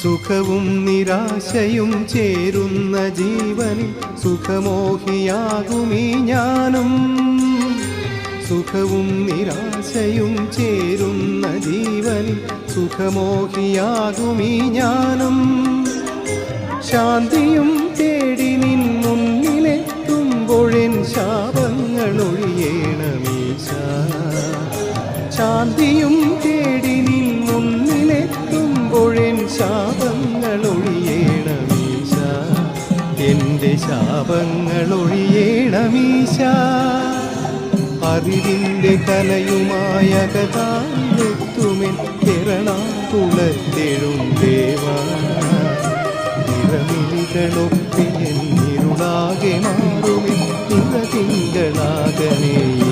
സുഖവും നിരാശയും ചേരുന്ന ജീവനിൽ സുഖമോഹിയാകുമീ ഞാനും സുഖവും നിരാശയും ചേരുന്ന ജീവനിൽ സുഖമോഹിയാകുമീ ഞാനും ശാന്തിയും തേടി നിൻ മുന്നിലെത്തുമ്പോഴെൻ ശാപങ്ങളൊഴിയേണമീശ. ശാന്തിയും തേടി നിൻ മുന്നിലെത്തുമ്പോഴെൻ ശാപങ്ങൾ ഒഴിയേണമീശ എന്റെ ശാപങ്ങൾ ഒഴിയേണമീശ അറിവിന്റെ കലയുമായ കഥാലെത്തുമെൻ കിരണാകുളത്തെഴും ദേവാ. നിറമിഴികളൊക്കെ എന്നിരുളാകെ മാറുമേ നിറതിങ്കളാകണേ. ഈശാ